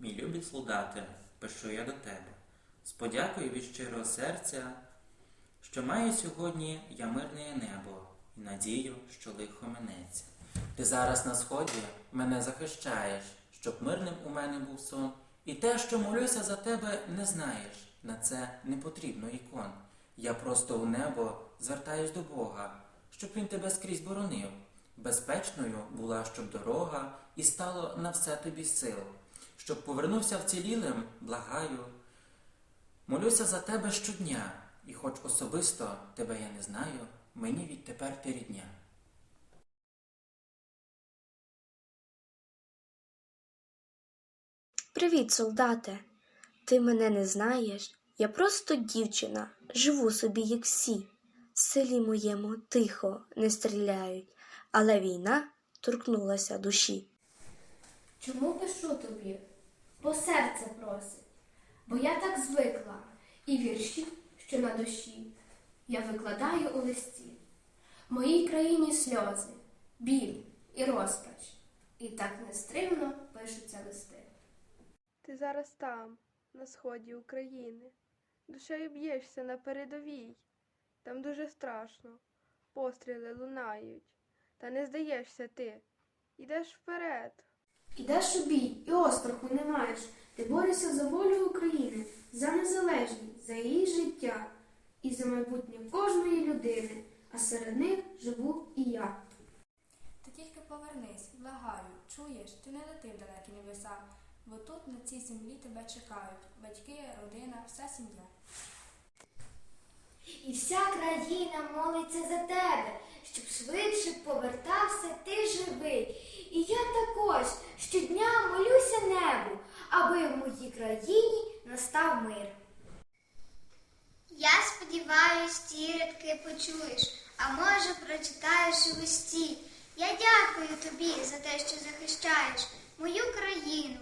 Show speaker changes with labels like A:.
A: мій любі солдати, пишу я до тебе. З подякою від щирого серця, що маю сьогодні я мирне небо і надію, що лихо минеться. Ти зараз на сході мене захищаєш, щоб мирним у мене був сон. І те, що молюся за тебе, не знаєш. На це не потрібно ікон. Я просто у небо звертаюсь до Бога, щоб він тебе скрізь боронив. Безпечною була щоб дорога, і стало на все тобі сил. Щоб повернувся вцілілим, благаю. Молюся за тебе щодня, і хоч особисто тебе я не знаю, мені відтепер ти рідня.
B: Привіт, солдате. Ти мене не знаєш. Я просто дівчина, живу собі, як всі. В селі моєму тихо не стріляють, але війна торкнулася душі.
C: Чому пишу тобі? Бо серце просить, бо я так звикла, і вірші, що на душі, я викладаю у листі. Моїй країні сльози, біль і розпач, і так нестримно пишуться листи.
D: Ти зараз там, на сході України, душею б'єшся на передовій. Там дуже страшно, постріли лунають, та не здаєшся ти. Ідеш вперед.
C: Ідеш у бій, і остраху не маєш. Ти борешся за волю України, за незалежність, за її життя і за майбутнє кожної людини, а серед них живу і я.
E: Ти тільки повернись, благаю, чуєш, ти не лети в далекі небеса, бо тут на цій землі тебе чекають батьки, родина, вся сім'я.
F: І вся країна молиться за тебе, щоб швидше повертався ти живий. І я також щодня молюся небу, аби моїй країні настав мир.
G: Я сподіваюсь, ті рядки почуєш, а може прочитаєш у листі. Я дякую тобі за те, що захищаєш мою країну.